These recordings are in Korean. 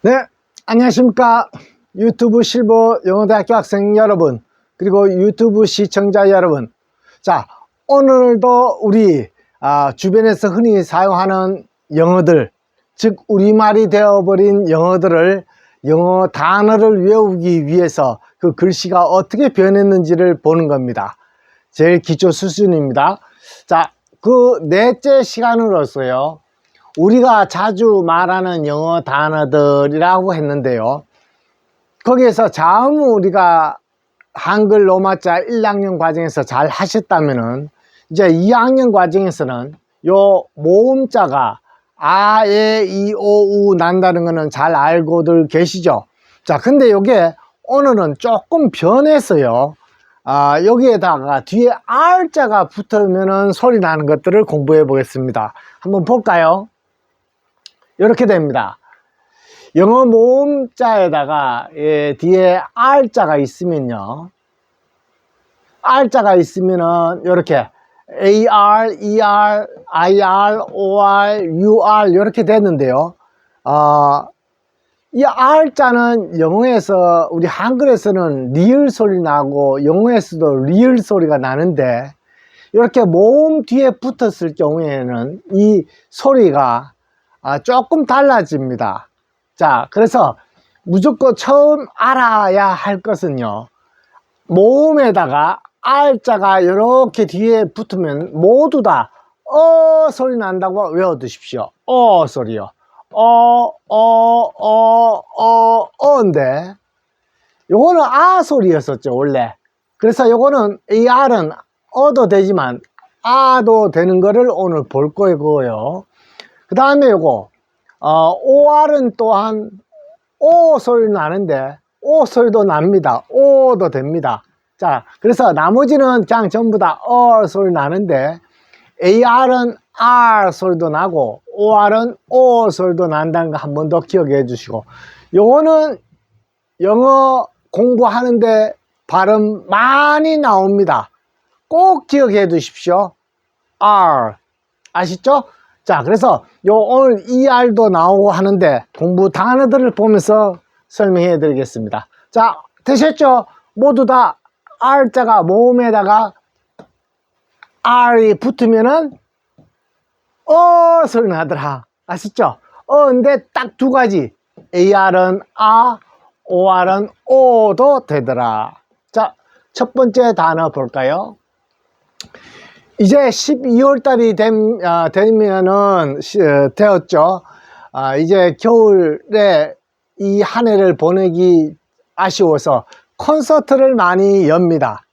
네, 안녕하십니까. 유튜브 실버 영어대학교 학생 여러분, 그리고 유튜브 시청자 여러분. 자, 오늘도 우리 아, 주변에서 흔히 사용하는 영어들, 즉, 우리말이 되어버린 영어들을 영어 단어를 외우기 위해서 그 글씨가 어떻게 변했는지를 보는 겁니다. 제일 기초 수준입니다. 자, 그 넷째 시간으로서요. 우리가 자주 말하는 영어 단어들이라고 했는데요. 거기에서 자음 우리가 한글 로마자 1학년 과정에서 잘 하셨다면은 이제 2학년 과정에서는 요 모음자가 아, 에, 이, 오, 우 난다는 거는 잘 알고들 계시죠? 자, 근데 요게 오늘은 조금 변해서요. 아, 여기에다가 뒤에 R자가 붙으면은 소리 나는 것들을 공부해 보겠습니다. 한번 볼까요? 이렇게 됩니다. 영어 모음자에다가 예, 뒤에 R자가 있으면요. R자가 있으면은 이렇게 AR, ER, IR, OR, UR 이렇게 됐는데요. 어, 이 R자는 영어에서 우리 한글에서는 리을 소리 나고 영어에서도 리을 소리가 나는데 이렇게 모음 뒤에 붙었을 경우에는 이 소리가 아, 조금 달라집니다. 자, 그래서 무조건 처음 알아야 할 것은요. 모음에다가 R자가 이렇게 뒤에 붙으면 모두 다 어 소리 난다고 외워두십시오. 어 소리요. 어, 어, 어, 어, 어인데 요거는 아 소리였었죠, 원래. 그래서 요거는 이 R은 어도 되지만 아도 되는 거를 오늘 볼 거고요. 그 다음에 요거 어, OR은 또한 O 소리 나는데 O 소리도 납니다. O도 됩니다. 자, 그래서 나머지는 그냥 전부 다어 소리 나는데 AR은 R 소리도 나고 OR은 O 소리도 난다는 거 한 번 더 기억해 주시고 요거는 영어 공부하는데 발음 많이 나옵니다. 꼭 기억해 두십시오. R 아시죠? 자, 그래서 요 오늘 ER도 나오고 하는데 공부 단어들을 보면서 설명해 드리겠습니다. 자, 되셨죠? 모두 다 R자가 모음에다가 R이 붙으면은 어 소리 나더라. 아시죠? 어, 근데 딱 두 가지. AR은 아, OR은 오도 되더라. 자, 첫 번째 단어 볼까요? 이제 12월 달이 됨, 아, 되면은 시- 어, 되었죠. 아, 이제 겨울에 이 한 해를 보내기 아쉬워서 콘서트를 많이 엽니다.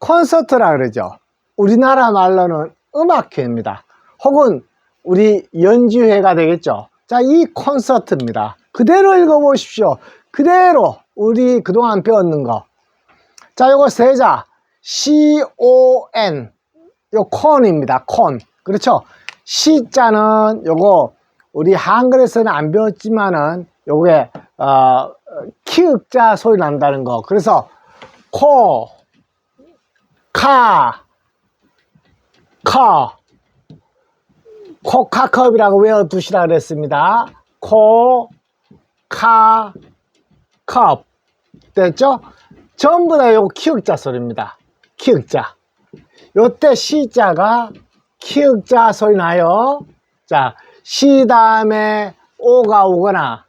콘서트라 그러죠. 우리나라 말로는 음악회입니다. 혹은 우리 연주회가 되겠죠. 자, 이 콘서트입니다. 그대로 읽어보십시오. 그대로 우리 그동안 배웠는 거. 자, 요거 세자 C-O-N 요 콘입니다. 콘. 그렇죠? 시자는 요거 우리 한글에서는 안 배웠지만은 요게 어, 키읔자 소리 난다는 거. 그래서 코, 카, 커, 코카컵이라고 외워두시라 그랬습니다. 코, 카, 컵. 됐죠? 전부 다 요거 키읔자 소리입니다. 키읔자. 요때 시자가 키읔자 소리 나요. 자, 시 다음에 오가 오거나,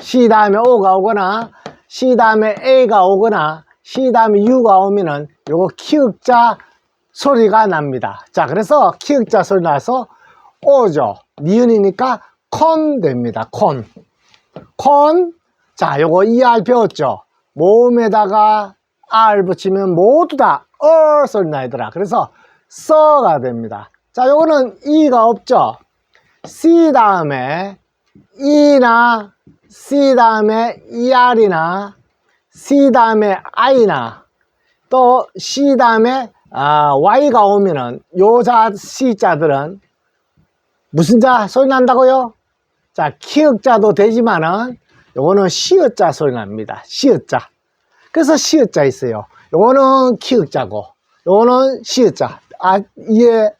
시 다음에 오가 오거나, 시 다음에 A가 오거나, 시 다음에 U가 오면은 요거 키읔자 소리가 납니다. 자, 그래서 키읔자 소리 나서 오죠. 니은이니까 콘 됩니다. 콘. 콘. 자, 요거 ER 배웠죠. 모음에다가 R 붙이면 모두 다 어 소리 나더라. 그래서 써가 됩니다. 자, 요거는 E가 없죠. C 다음에 E나 C 다음에 ER이나 C 다음에 I나 또 C 다음에 아, Y가 오면은 요자 C자들은 무슨 자 소리 난다고요? 자, 키읔자도 되지만은 요거는 시읒자 소리 납니다. 시읒자. 그래서 시읒자 있어요. 요거는 키읔자고 요거는 시읒자. 아, 이게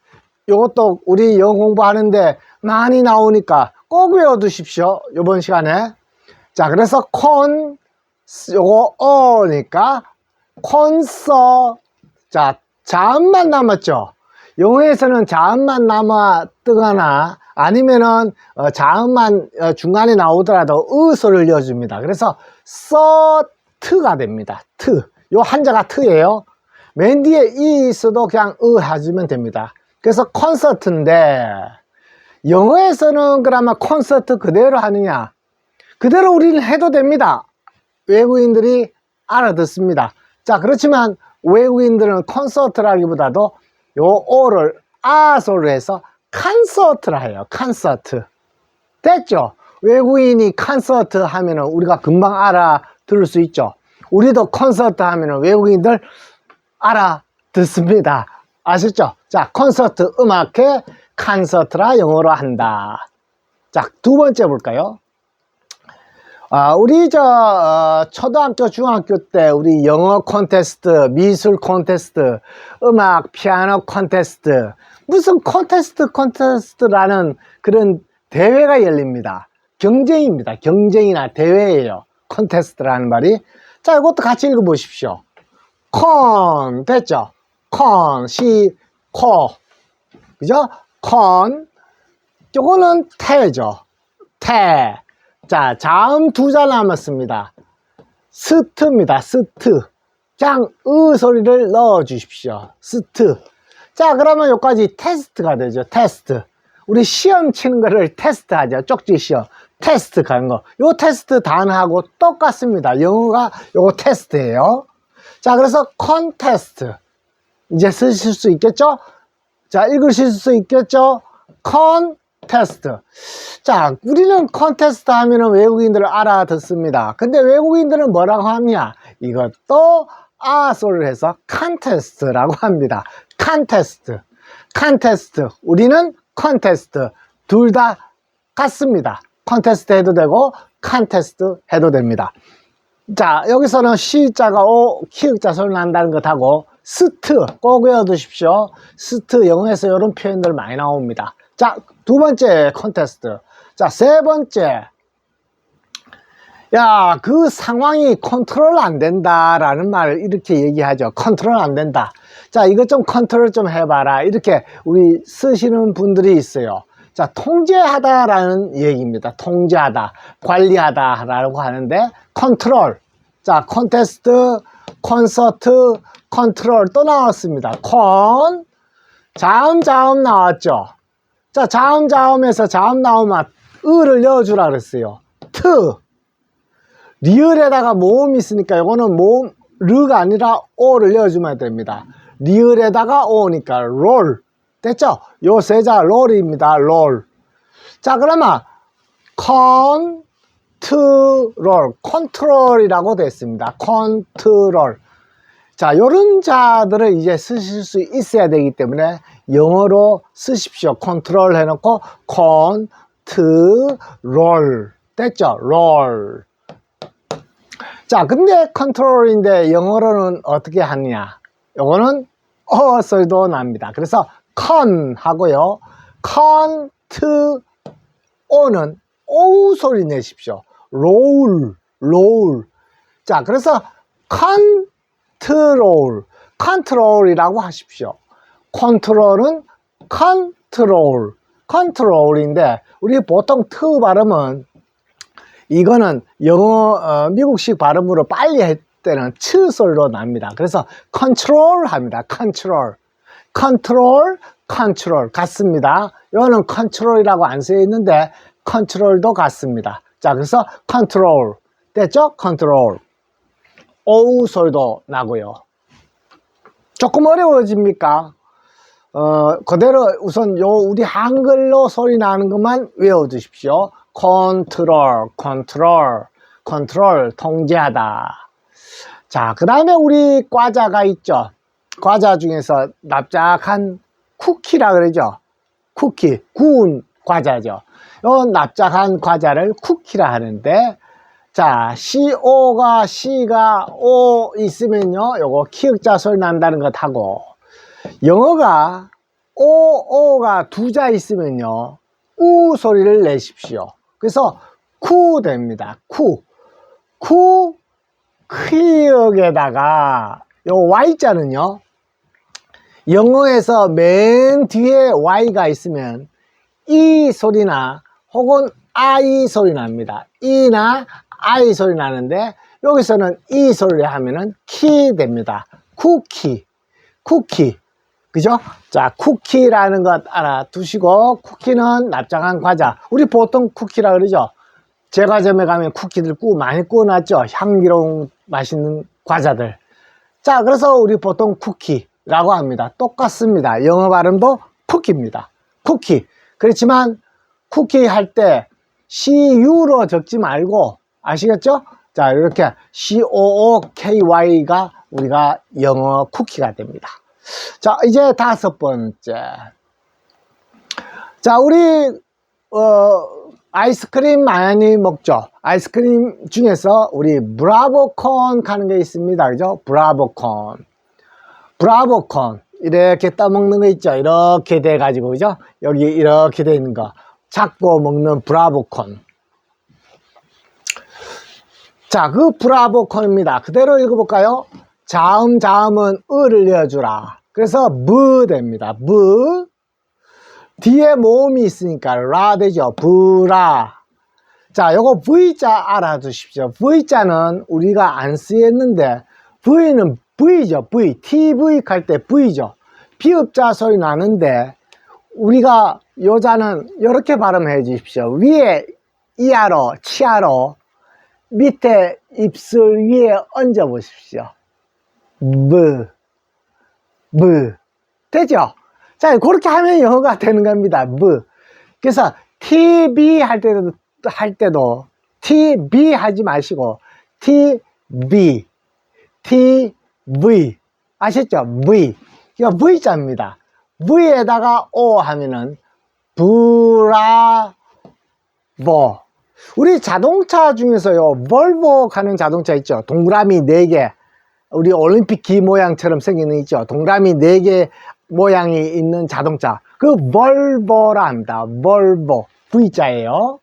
요것도 우리 영어 공부하는데 많이 나오니까 꼭 외워두십시오. 요번 시간에. 자, 그래서 콘, 요거 어니까 콘서. 자, 자음만 남았죠. 영어에서는 자음만 남아 뜨거나 아니면은 어, 자음만 어, 중간에 나오더라도 으 소리를 이어줍니다. 그래서 서트가 됩니다. 트. 요 한자가 트예요. 맨 뒤에 이 있어도 그냥 으 해주면 됩니다. 그래서 콘서트인데 영어에서는 그러면 콘서트 그대로 하느냐? 그대로 우리는 해도 됩니다. 외국인들이 알아듣습니다. 자, 그렇지만 외국인들은 콘서트라기보다도 요 오를 아소를 해서 콘서트라 해요. 콘서트. 됐죠? 외국인이 콘서트 하면은 우리가 금방 알아들을 수 있죠. 우리도 콘서트 하면은 외국인들 알아듣습니다. 아셨죠? 자, 콘서트 음악회 콘서트라 영어로 한다. 자, 두 번째 볼까요? 아, 우리 저 어, 초등학교, 중학교 때 우리 영어 콘테스트, 미술 콘테스트, 음악 피아노 콘테스트 무슨 콘테스트 콘테스트라는 그런 대회가 열립니다. 경쟁입니다. 경쟁이나 대회예요. 콘테스트라는 말이. 자, 이것도 같이 읽어 보십시오. 콘 됐죠? 콘, 시, 코. 그죠? 콘. 요거는 태죠. 태. 자, 자음 두 자 남았습니다. 스트입니다. 스트. 그냥 으 소리를 넣어 주십시오. 스트. 자, 그러면 여기까지 테스트가 되죠. 테스트. 우리 시험 치는 거를 테스트 하죠. 쪽지 시험. 테스트 가는 거. 요 테스트 단어하고 똑같습니다. 영어가 요거 테스트예요. 자, 그래서 컨테스트. 이제 쓰실 수 있겠죠? 자, 읽으실 수 있겠죠? 컨테스트. 자, 우리는 컨테스트 하면은 외국인들을 알아듣습니다. 근데 외국인들은 뭐라고 하냐? 이것도 아 소리를 해서 컨테스트라고 합니다. 컨테스트. 컨테스트. 우리는 컨테스트. 둘 다 같습니다. 컨테스트 해도 되고 컨테스트 해도 됩니다. 자, 여기서는 시자가 오, 키읔자 소리 난다는 것하고 스트 꼭 외워두십시오. 스트 영어에서 이런 표현들 많이 나옵니다. 자, 두 번째 컨테스트. 자, 세 번째. 야, 그 상황이 컨트롤 안 된다라는 말을 이렇게 얘기하죠. 컨트롤 안 된다. 자, 이것 좀 컨트롤 좀 해봐라. 이렇게 우리 쓰시는 분들이 있어요. 자, 통제하다라는 얘기입니다. 통제하다, 관리하다라고 하는데 컨트롤. 자, 콘테스트, 콘서트, 컨트롤 또 나왔습니다. 콘, 자음, 자음 나왔죠. 자, 자음, 자음에서 자음 나오면 을을 넣어주라 그랬어요. 트. 리을에다가 모음이 있으니까 이거는 모음, 르가 아니라 오를 넣어주면 됩니다. 리을에다가 오니까 롤. 됐죠? 요 세자 롤입니다. 롤. 자, 그러면 컨트롤, 컨트롤이라고 됐습니다. 컨트롤. 자, 요런 자들을 이제 쓰실 수 있어야 되기 때문에 영어로 쓰십시오. 컨트롤 해놓고 컨트롤. 됐죠? 롤. 자, 근데 컨트롤인데 영어로는 어떻게 하느냐? 요거는 어 소리도 납니다. 그래서 컨 하고요. 컨트 오는 오우 소리 내십시오. 롤, 롤. 자, 그래서 컨트롤, 컨트롤이라고 하십시오. 컨트롤은 컨트롤, 컨트롤인데 우리 보통 트 발음은 이거는 영어 어, 미국식 발음으로 빨리 할 때는 츠 소리로 납니다. 그래서 컨트롤 합니다. 컨트롤. 컨트롤, 컨트롤 같습니다. 이거는 컨트롤이라고 안 쓰여 있는데 컨트롤도 같습니다. 자, 그래서 컨트롤 됐죠? 컨트롤. 오우 소리도 나고요. 조금 어려워집니까? 어, 그대로 우선 요 우리 한글로 소리 나는 것만 외워두십시오. 컨트롤, 컨트롤, 컨트롤, 통제하다. 자, 그 다음에 우리 과자가 있죠. 과자 중에서 납작한 쿠키라 그러죠. 쿠키, 구운 과자죠. 요 납작한 과자를 쿠키라 하는데, 자, CO가, C가 O 있으면요, 요거 키읔자 소리 난다는 것하고, 영어가 O, O가 두 자 있으면요, 우 소리를 내십시오. 그래서 쿠 됩니다. 쿠. 쿠, 퀴역에다가 요 Y자는요, 영어에서 맨 뒤에 Y가 있으면 이 소리나 혹은 I 소리 납니다. 이나 I 소리 나는데 여기서는 이 소리를 하면은 키 됩니다. 쿠키, 쿠키. 그죠? 자, 쿠키라는 것 알아두시고 쿠키는 납작한 과자. 우리 보통 쿠키라 그러죠. 제과점에 가면 쿠키들 구 많이 구워놨죠. 향기로운 맛있는 과자들. 자, 그래서 우리 보통 쿠키 라고 합니다. 똑같습니다. 영어 발음도 쿠키입니다. 쿠키. 그렇지만 쿠키 할 때 CU로 적지 말고 아시겠죠? 자, 이렇게 COOKY가 우리가 영어 쿠키가 됩니다. 자, 이제 다섯 번째. 자, 우리 어, 아이스크림 많이 먹죠. 아이스크림 중에서 우리 브라보콘 하는 게 있습니다. 그죠? 브라보콘. 브라보콘. 이렇게 떠먹는 거 있죠. 이렇게 돼 가지고, 그죠? 여기 이렇게 돼 있는 거. 잡고 먹는 브라보콘. 자, 그 브라보콘입니다. 그대로 읽어볼까요? 자음, 자음은 을을 이어주라. 그래서 무 됩니다. 무. 뒤에 모음이 있으니까 라 되죠. 브라. 자, 요거 V자 알아두십시오. V자는 우리가 안 쓰였는데 V는 V죠. V. TV 할때 V죠. 비읍자 소리 나는데 우리가 요자는 이렇게 발음해 주십시오. 위에 이하로, 치하로 밑에 입술 위에 얹어 보십시오. 무, 무. 되죠? 자, 그렇게 하면 영어가 되는 겁니다. 무. 그래서 TB 할 때도, 할 때도 TB 하지 마시고 TB, TV. 아셨죠? V. 이거 V자입니다. V에다가 O 하면은 브라보. 우리 자동차 중에서요, 볼보 가는 자동차 있죠? 동그라미 4개. 우리 올림픽 기 모양처럼 생기는 있죠? 동그라미 4개 모양이 있는 자동차. 그 볼보라 합니다. 볼보. V자예요.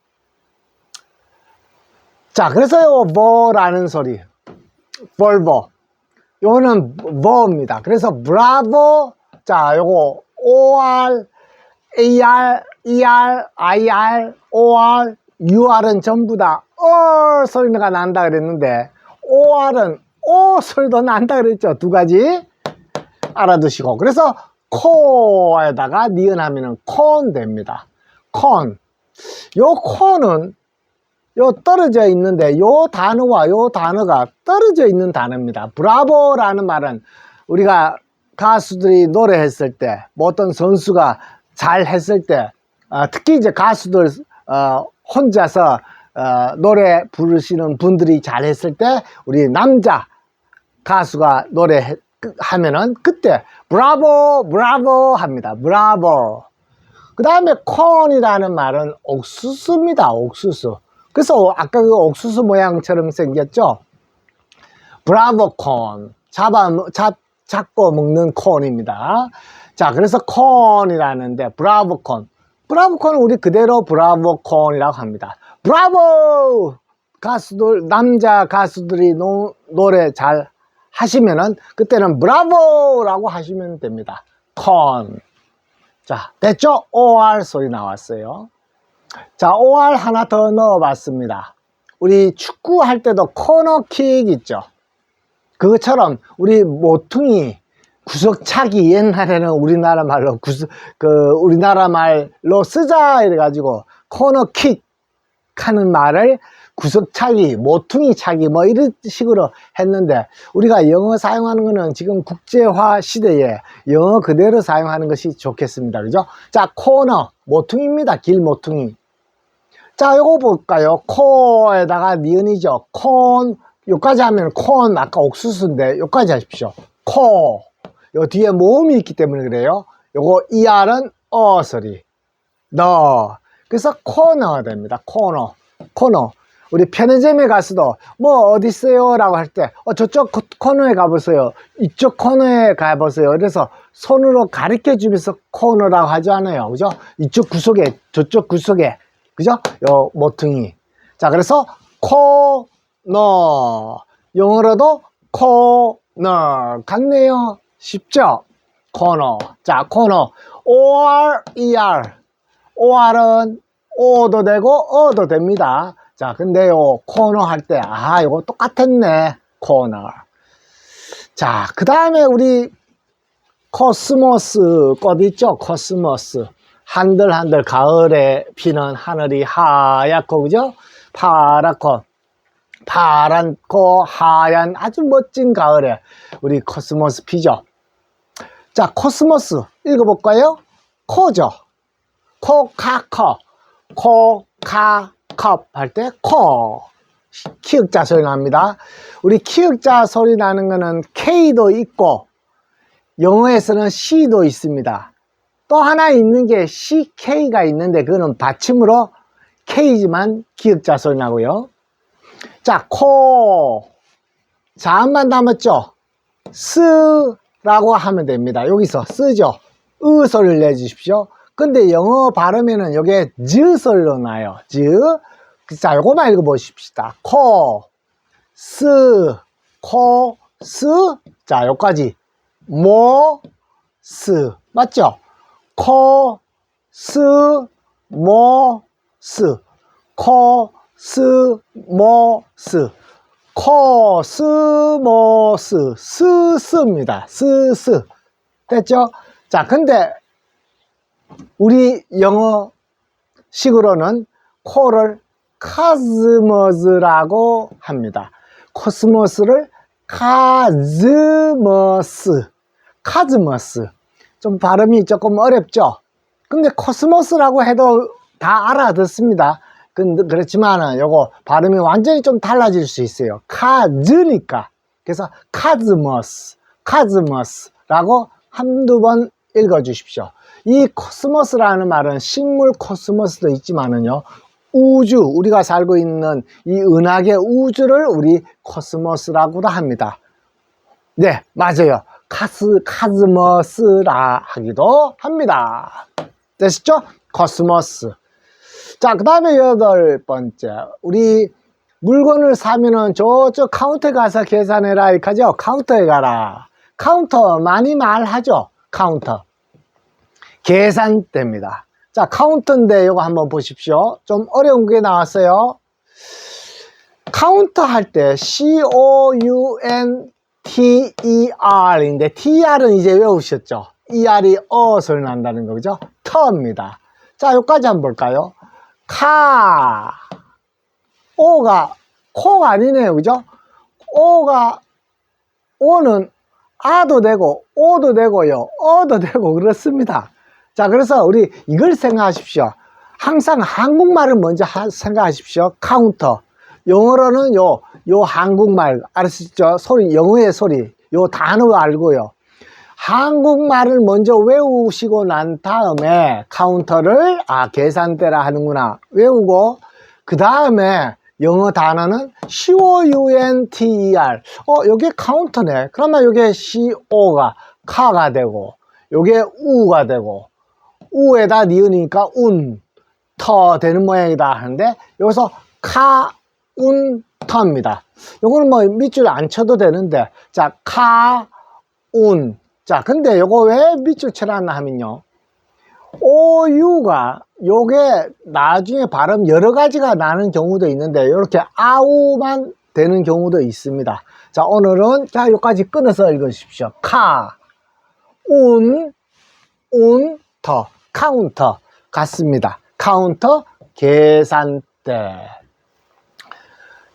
자, 그래서요, 뭐라는 소리. 볼보. 요거는 뭐입니다. 그래서 브라보. 자, 요거 OR, AR, ER, IR, OR, UR은 전부 다어 소리가 난다 그랬는데 OR은 O 소리도 난다 그랬죠. 두 가지 알아두시고 그래서 코에다가 니은 하면은 콘 됩니다. 콘. 요 콘은 요 떨어져 있는데 요 단어와 요 단어가 떨어져 있는 단어입니다. 브라보라는 말은 우리가 가수들이 노래했을 때, 뭐 어떤 선수가 잘 했을 때, 어, 특히 이제 가수들 어, 혼자서 어, 노래 부르시는 분들이 잘 했을 때, 우리 남자 가수가 노래 하면은 그때 브라보 브라보 합니다. 브라보. 그 다음에 콘이라는 말은 옥수수입니다. 옥수수. 그래서 아까 그 옥수수 모양처럼 생겼죠. 브라보 콘. 잡아 잡 잡고 먹는 콘입니다. 자, 그래서 콘이라는데 브라보 콘. 브라보 콘은 우리 그대로 브라보 콘이라고 합니다. 브라보! 가수들 남자 가수들이 노, 노래 잘 하시면은 그때는 브라보라고 하시면 됩니다. 콘. 자, 됐죠? OR 소리 나왔어요. 자, OR 하나 더 넣어 봤습니다. 우리 축구 할 때도 코너킥 있죠? 그것처럼 우리 모퉁이 구석차기 옛날에는 우리나라 말로 구석, 그 우리나라 말로 쓰자 이래가지고 코너킥 하는 말을 구석차기, 모퉁이 차기 뭐 이런 식으로 했는데 우리가 영어 사용하는 거는 지금 국제화 시대에 영어 그대로 사용하는 것이 좋겠습니다. 그죠? 자, 코너, 모퉁이입니다. 길 모퉁이. 자, 요거 볼까요? 코에다가 니은이죠. 콘, 요까지 하면 콘, 아까 옥수수인데 요까지 하십시오. 코. 요 뒤에 모음이 있기 때문에 그래요. 요거 ER은 어 소리. 너. 그래서 코너 됩니다. 코너. 코너. 우리 편의점에 가서도 뭐 어디 있어요? 라고 할 때 어, 저쪽 코- 코너에 가보세요. 이쪽 코너에 가보세요. 그래서 손으로 가르쳐 주면서 코너라고 하지 않아요. 그죠? 이쪽 구석에 저쪽 구석에 그죠? 요 모퉁이. 자, 그래서 코너. 영어로도 코너. 같네요. 쉽죠? 코너. 자, 코너. OR, ER. OR은 O도 되고 어도 됩니다. 자, 근데 요, 코너 할 때, 아, 이거 똑같았네. 코너. 자, 그 다음에 우리 코스모스 꽃 있죠? 코스모스. 한들한들 가을에 피는 하늘이 하얗고, 그죠? 파랗고, 파랗고, 하얀 아주 멋진 가을에 우리 코스모스 피죠? 자, 코스모스 읽어볼까요? 코죠. 코카커. 코카컵 할 때 코. 키읔자 소리 납니다. 우리 키읔자 소리 나는 거는 K도 있고, 영어에서는 C도 있습니다. 또 하나 있는 게 CK가 있는데, 그거는 받침으로 K지만 기역자 소리 나고요. 자, 코. 자음만 남았죠? 쓰라고 하면 됩니다. 여기서 쓰죠? 으 소리를 내주십시오. 근데 영어 발음에는 이게 즈 소리로 나요. 즈. 자, 요거만 읽어보십시다. 코, 스, 코, 스. 자, 요까지. 모, 스. 맞죠? 코, 스, 모, 스. 코, 스, 모, 스. 코, 스, 모, 스. 스, 스입니다. 스, 스. 됐죠? 자, 근데 우리 영어식으로는 코를 카즈머스라고 합니다. 코스모스를 카즈머스, 카즈머스. 좀 발음이 조금 어렵죠? 근데 코스모스라고 해도 다 알아듣습니다. 근데 그렇지만은 요거 발음이 완전히 좀 달라질 수 있어요. 카즈니까. 그래서 카즈머스, 카즈머스라고 한두 번 읽어 주십시오. 이 코스모스라는 말은 식물 코스모스도 있지만은요. 우주, 우리가 살고 있는 이 은하계 우주를 우리 코스모스라고도 합니다. 네, 맞아요. 카스, 카즈머스라 하기도 합니다. 되셨죠? 코스모스. 자, 그 다음에 여덟 번째. 우리 물건을 사면은 저쪽 카운터에 가서 계산해라. 하죠? 카운터에 가라. 카운터 많이 말하죠? 카운터. 계산대입니다. 자, 카운터인데 이거 한번 보십시오. 좀 어려운 게 나왔어요. 카운터 할 때 C-O-U-N-T-E-R인데 T-R은 이제 외우셨죠? E-R이 어 소리 난다는 거죠? 터입니다. 자, 여기까지 한번 볼까요? 카 오가 코가 아니네요. 그죠? 오가 오는 아도 되고 오도 되고요. 어도 되고 그렇습니다. 자, 그래서 우리 이걸 생각하십시오. 항상 한국말을 먼저 하, 생각하십시오. 카운터. 영어로는 요, 요 한국말, 알았죠? 소리, 영어의 소리. 요 단어 알고요. 한국말을 먼저 외우시고 난 다음에 카운터를, 아, 계산대라 하는구나. 외우고, 그 다음에 영어 단어는 C-O-U-N-T-E-R. 어, 요게 카운터네. 그러면 요게 C-O가 카가 되고, 요게 우가 되고, 우에다 니은이니까 운, 터 되는 모양이다 하는데 여기서 카, 운, 터입니다. 요거는 뭐 밑줄 안 쳐도 되는데 자, 카, 운. 자, 근데 요거 왜 밑줄 쳐놨나 하면요. 오유가 요게 나중에 발음 여러 가지가 나는 경우도 있는데 이렇게 아우만 되는 경우도 있습니다. 자, 오늘은 자, 요까지 끊어서 읽으십시오. 카, 운, 운, 터. 카운터 같습니다. 카운터 계산대.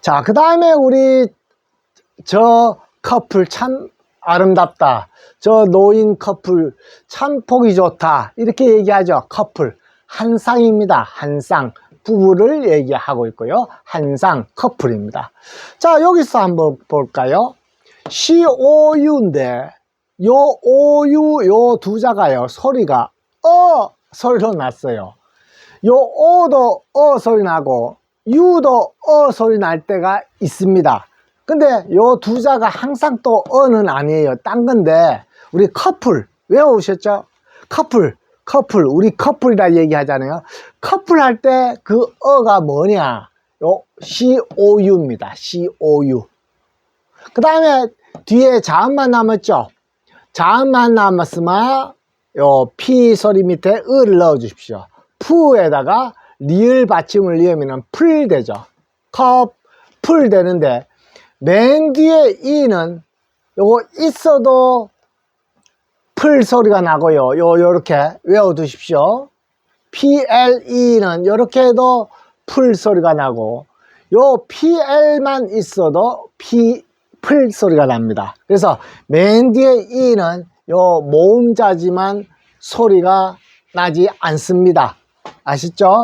자, 그 다음에 우리 저 커플 참 아름답다. 저 노인 커플 참 보기 좋다. 이렇게 얘기하죠. 커플. 한 쌍입니다. 한 쌍. 부부를 얘기하고 있고요. 한 쌍 커플입니다. 자, 여기서 한번 볼까요? COU인데, 요 OU, 요 두 자가요. 소리가 어 소리로 났어요. 요 어도 어 소리 나고 유도 어 소리 날 때가 있습니다. 근데 요 두 자가 항상 또 어는 아니에요. 딴 건데 우리 커플 외워오셨죠? 커플 커플 우리 커플이라 얘기하잖아요. 커플 할 때 그 어가 뭐냐? 요 COU입니다. COU. 그 다음에 뒤에 자음만 남았죠? 자음만 남았으면 요 P 소리 밑에 을을 넣어 주십시오. 푸에다가 리을 받침을 넣으면 풀 되죠. 컵, 풀 되는데 맨 뒤에 이는 요거 있어도 풀 소리가 나고요. 요 요렇게 외워 두십시오. PLE는 요렇게 해도 풀 소리가 나고 요 PL만 있어도 P 풀 소리가 납니다. 그래서 맨 뒤에 E는 요 모음자지만 소리가 나지 않습니다. 아시죠?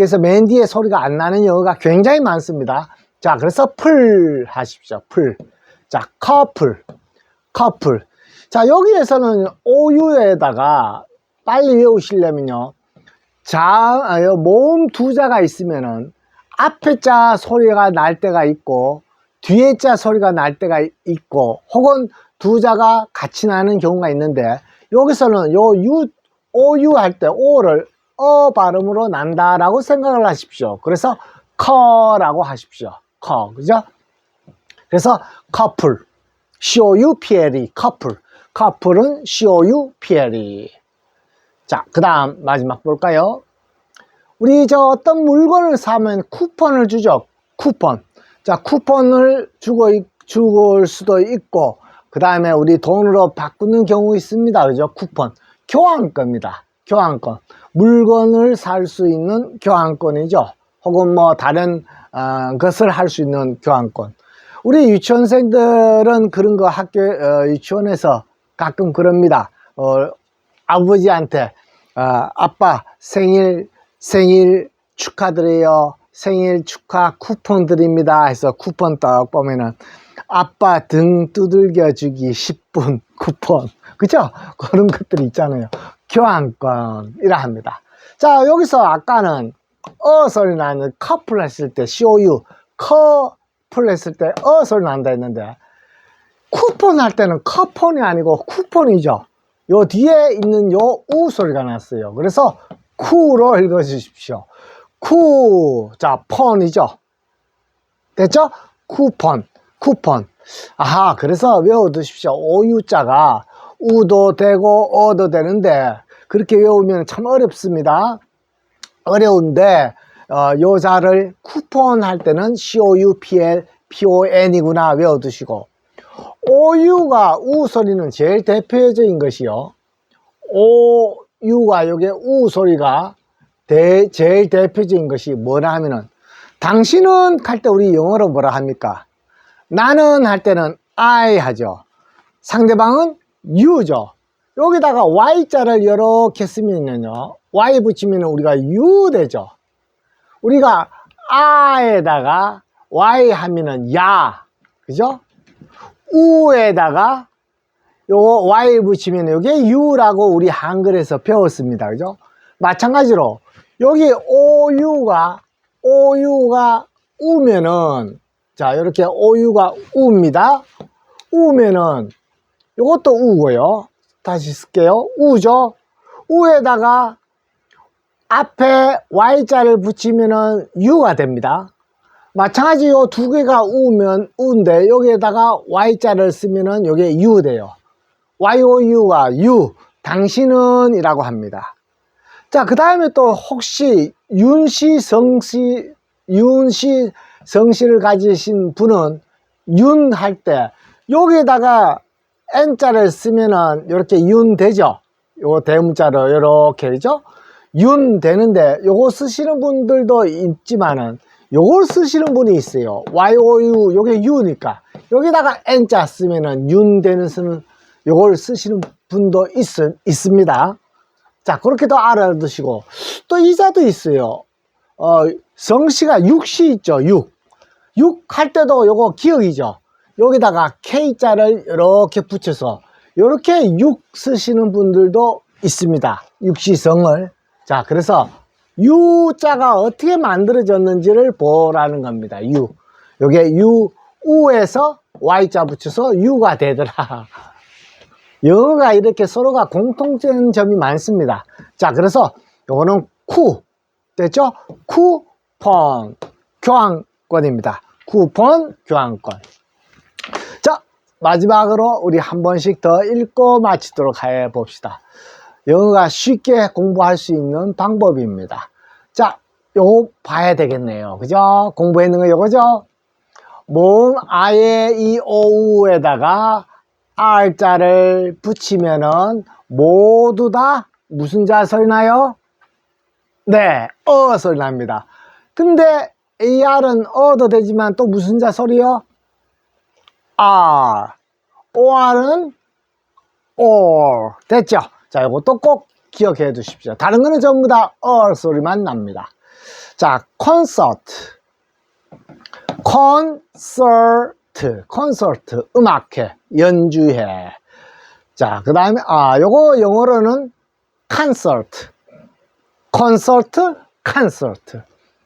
그래서 맨 뒤에 소리가 안 나는 영어가 굉장히 많습니다. 자, 그래서 풀 하십시오. 풀. 자, 커플. 커플. 자, 여기에서는 OU에다가 빨리 외우시려면요. 자, 아, 요 모음 두 자가 있으면은 앞에 자 소리가 날 때가 있고 뒤에 자 소리가 날 때가 있고 혹은 두 자가 같이 나는 경우가 있는데 여기서는 요 U, OU 할때 O를 어 발음으로 난다라고 생각을 하십시오. 그래서 커라고 하십시오. 커. 그죠? 그래서 커플. C-O-U-P-L-E. 커플. 커플은 C-O-U-P-L-E. 자, 그 다음 마지막 볼까요? 우리 저 어떤 물건을 사면 쿠폰을 주죠. 쿠폰. 자, 쿠폰을 주고, 있- 주고 수도 있고, 그 다음에 우리 돈으로 바꾸는 경우 있습니다. 그죠? 쿠폰. 교환권입니다. 교환권. 물건을 살 수 있는 교환권이죠. 혹은 뭐 다른 어, 것을 할 수 있는 교환권. 우리 유치원생들은 그런 거 학교 어, 유치원에서 가끔 그럽니다. 어, 아버지한테 어, 아빠 생일 생일 축하드려요. 생일 축하 쿠폰 드립니다. 해서 쿠폰 딱 보면은 아빠 등 두들겨 주기 10분 쿠폰. 그죠? 그런 것들이 있잖아요. 교환권이라 합니다. 자, 여기서 아까는 어 소리 나는 커플 했을 때 COU 커플 했을 때 어 소리 난다 했는데 쿠폰 할 때는 커폰이 아니고 쿠폰이죠. 요 뒤에 있는 요 우 소리가 났어요. 그래서 쿠로 읽어 주십시오. 쿠. 자, 폰이죠. 됐죠? 쿠폰. 쿠폰. 아하, 그래서 외워 두십시오. 오유자가 우도 되고 어도 되는데 그렇게 외우면 참 어렵습니다. 어려운데 어, 요 자를 쿠폰 할 때는 C-O-U-P-L, P-O-N이구나 외워두시고 OU가 우 소리는 제일 대표적인 것이요. OU가 요게 우 소리가 대, 제일 대표적인 것이 뭐라 하면은 당신은 할 때 우리 영어로 뭐라 합니까? 나는 할 때는 I 하죠. 상대방은 you죠. 여기다가 Y자를 이렇게 쓰면요. Y 붙이면 우리가 you 되죠. 우리가 아에다가 Y 하면은 야. 그죠? 우에다가 요거 Y 붙이면 요게 U라고 우리 한글에서 배웠습니다. 그죠? 마찬가지로 여기 OU가 OU가 우면은 자 이렇게 OU가 우입니다. 우면은 요것도 우고요. 다시 쓸게요. 우죠? 우에다가 앞에 Y자를 붙이면은 U가 됩니다. 마찬가지 요 두 개가 우면 우인데 여기에다가 Y자를 쓰면은 요게 U 돼요. YOU가 U, 당신은 이라고 합니다. 자, 그 다음에 또 혹시 윤씨, 성씨, 윤씨, 성씨를 가지신 분은 윤 할 때 여기에다가 N자를 쓰면은 이렇게 윤 되죠? 요 대문자로 이렇게 되죠? 윤 되는데 요거 쓰시는 분들도 있지만은 요걸 쓰시는 분이 있어요. YOU 요게 U니까 여기다가 N자 쓰면은 윤 되는 쓰는 요걸 쓰시는 분도 있, 있습니다. 자 그렇게도 알아두시고 또 이자도 있어요. 어, 성씨가 육씨 있죠. 육. 육할 때도 요거 기억이죠. 여기다가 K자를 이렇게 붙여서 이렇게 육 쓰시는 분들도 있습니다. 육시성을. 자, 그래서 U자가 어떻게 만들어졌는지를 보라는 겁니다. U. 요게 U, U에서 Y자 붙여서 U가 되더라. 영어가 이렇게 서로가 공통된 점이 많습니다. 자, 그래서 요거는 쿠. 됐죠? 쿠폰. 교환권입니다. 쿠폰 교환권. 자, 마지막으로 우리 한 번씩 더 읽고 마치도록 해 봅시다. 영어가 쉽게 공부할 수 있는 방법입니다. 자, 요거 봐야 되겠네요. 그죠? 공부했는 거 요거죠? 모음 아예 이 오우에다가 R자를 붙이면은 모두 다 무슨 자 소리 나요? 네, 어 소리 납니다. 근데 AR은 어도 되지만 또 무슨 자 소리요? R. OR은 or. 됐죠? 자, 이것도 꼭 기억해 두십시오. 다른 거는 전부 다 or 소리만 납니다. 자, 콘서트. 콘서트. 콘서트. 음악회. 연주회. 자, 그 다음에, 아, 요거 영어로는 콘서트. 콘서트, 콘서트.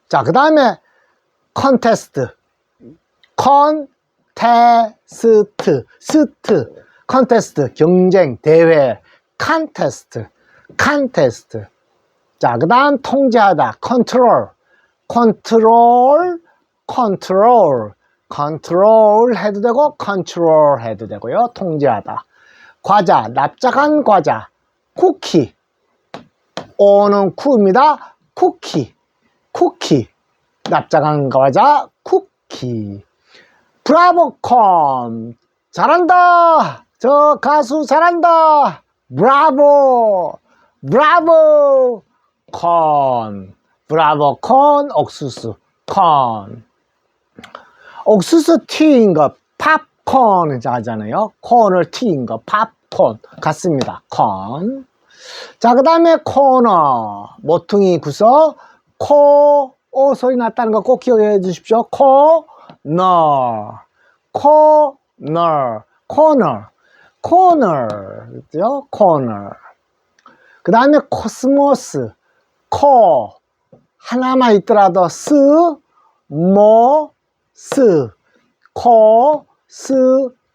자, 그 다음에 컨테스트. 컨 테스트. 스트. 컨테스트. 경쟁, 대회. 컨테스트. 컨테스트. 자, 그 다음 통제하다. 컨트롤. 컨트롤. 컨트롤. 컨트롤 해도 되고 컨트롤 해도 되고요. 통제하다. 과자, 납작한 과자. 쿠키. 오는 쿠입니다. 쿠키. 쿠키. 납작한 과자, 쿠키. 브라보콘. 잘한다. 저 가수 잘한다. 브라보. 브라보. 콘. 브라보 콘. 옥수수. 콘. 옥수수 튀인 거 팝콘 하잖아요. 콘을 튀인 거 팝콘 같습니다. 콘. 자, 그 다음에 코너. 모퉁이 구석. 코, 오 소리 났다는 거 꼭 기억해 주십시오. 코 너. 코너. 코너. 코너. 그죠? 코너. 그 다음에 코스모스. 코. 하나만 있더라도 스, 모, 스. 코, 스,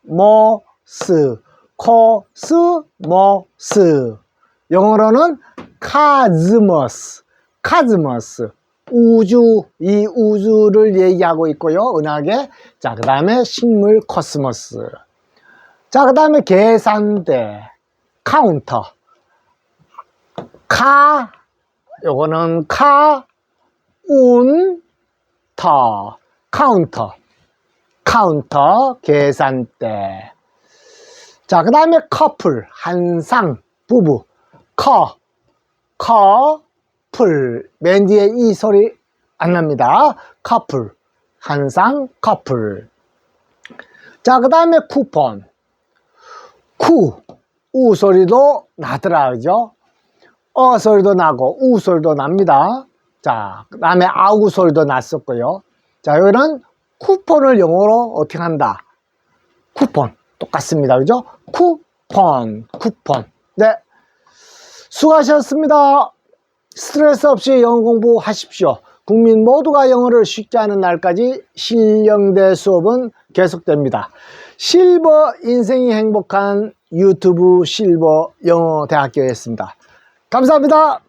모, 스. 코, 스, 모, 스. 영어로는 카즈머스, 카즈머스, 우주, 이 우주를 얘기하고 있고요. 은하계. 자, 그 다음에 식물 코스모스. 자, 그 다음에 계산대, 카운터. 카, 요거는 카, 운, 터, 카운터. 카운터, 계산대. 자, 그 다음에 커플, 한상, 부부. 커, 커 플. 맨 뒤에 이 소리 안 납니다. 커플. 한상 커플. 자, 그 다음에 쿠폰. 쿠. 우 소리도 나더라, 그죠? 어 소리도 나고, 우 소리도 납니다. 자, 그 다음에 아우 소리도 났었고요. 자, 여기는 쿠폰을 영어로 어떻게 한다? 쿠폰. 똑같습니다. 그죠? 쿠폰. 쿠폰. 네. 수고하셨습니다. 스트레스 없이 영어 공부하십시오. 국민 모두가 영어를 쉽게 하는 날까지 실령대 수업은 계속됩니다. 실버 인생이 행복한 유튜브 실버 영어 대학교였습니다. 감사합니다.